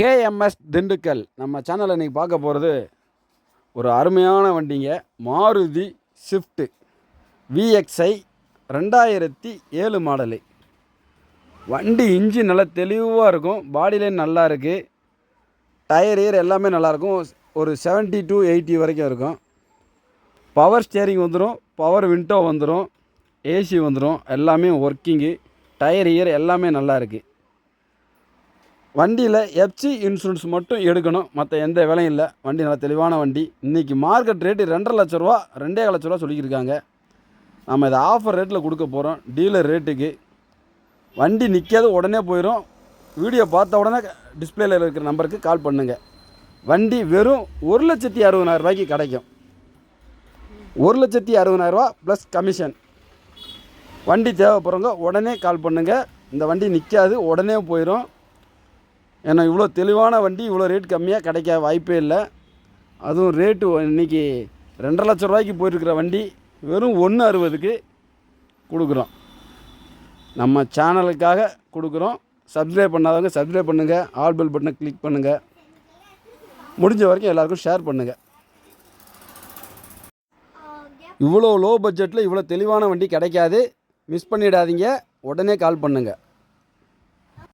KMS Dindigul. நம்ம சேனலில் இன்றைக்கி பார்க்க போகிறது ஒரு அருமையான வண்டிங்க. மாருதி ஸ்விஃப்ட்டு விஎக்ஸ்ஐ ரெண்டாயிரத்தி ஏழு மாடலு வண்டி இன்ஜின் நல்லா தெளிவாக இருக்கும். பாடிலைன் நல்லா இருக்குது டயர் ஏர் எல்லாமே நல்லாயிருக்கும் ஒரு 70 டு எயிட்டி வரைக்கும் இருக்கும். பவர் ஸ்டியரிங் வந்துடும் பவர் விண்டோ வந்துடும் ஏசி வந்துடும் எல்லாமே ஒர்க்கிங்கு டயர் இயர் எல்லாமே நல்லா இருக்குது வண்டியில் எஃப்சி இன்சூரன்ஸ் மட்டும் எடுக்கணும். மற்ற எந்த விலையும் இல்லை. வண்டி நல்லா தெளிவான வண்டி. இன்றைக்கி மார்க்கெட் ரேட்டு ரெண்டரை லட்ச ரூபா ரெண்டே லட்ச ரூபா சொல்லியிருக்காங்க நம்ம இதை ஆஃபர் ரேட்டில் கொடுக்க போகிறோம் டீலர் ரேட்டுக்கு வண்டி நிற்காது உடனே போயிடும் வீடியோ பார்த்த உடனே டிஸ்பிளேயில் இருக்கிற நம்பருக்கு கால் பண்ணுங்கள் வண்டி வெறும் ஒரு லட்சத்தி அறுபதாயிரம் ரூபாய்க்கு கிடைக்கும். ஒரு லட்சத்தி அறுபதாயிரரூவா ப்ளஸ் கமிஷன் வண்டி தேவைப்படுறவங்க உடனே கால் பண்ணுங்கள் இந்த வண்டி நிற்காது உடனே போயிடும் ஏன்னா இவ்வளோ தெளிவான வண்டி இவ்வளோ ரேட் கம்மியாக கிடைக்க வாய்ப்பே இல்லை. அதுவும் ரேட்டு இன்றைக்கி ரெண்டரை லட்ச ரூபாய்க்கு போயிருக்கிற வண்டி வெறும் ஒன்று அறுபதுக்கு கொடுக்குறோம். நம்ம சேனலுக்காக கொடுக்குறோம். சப்ஸ்கிரைப் பண்ணாதவங்க சப்ஸ்கிரைப் பண்ணுங்கள் ஆல் பெல் பட்டனை கிளிக் பண்ணுங்கள் முடிஞ்ச வரைக்கும் எல்லாருக்கும் ஷேர் பண்ணுங்கள் இவ்வளோ லோ பட்ஜெட்டில் இவ்வளோ தெளிவான வண்டி கிடைக்காது. மிஸ் பண்ணிடாதீங்க. உடனே கால் பண்ணுங்கள்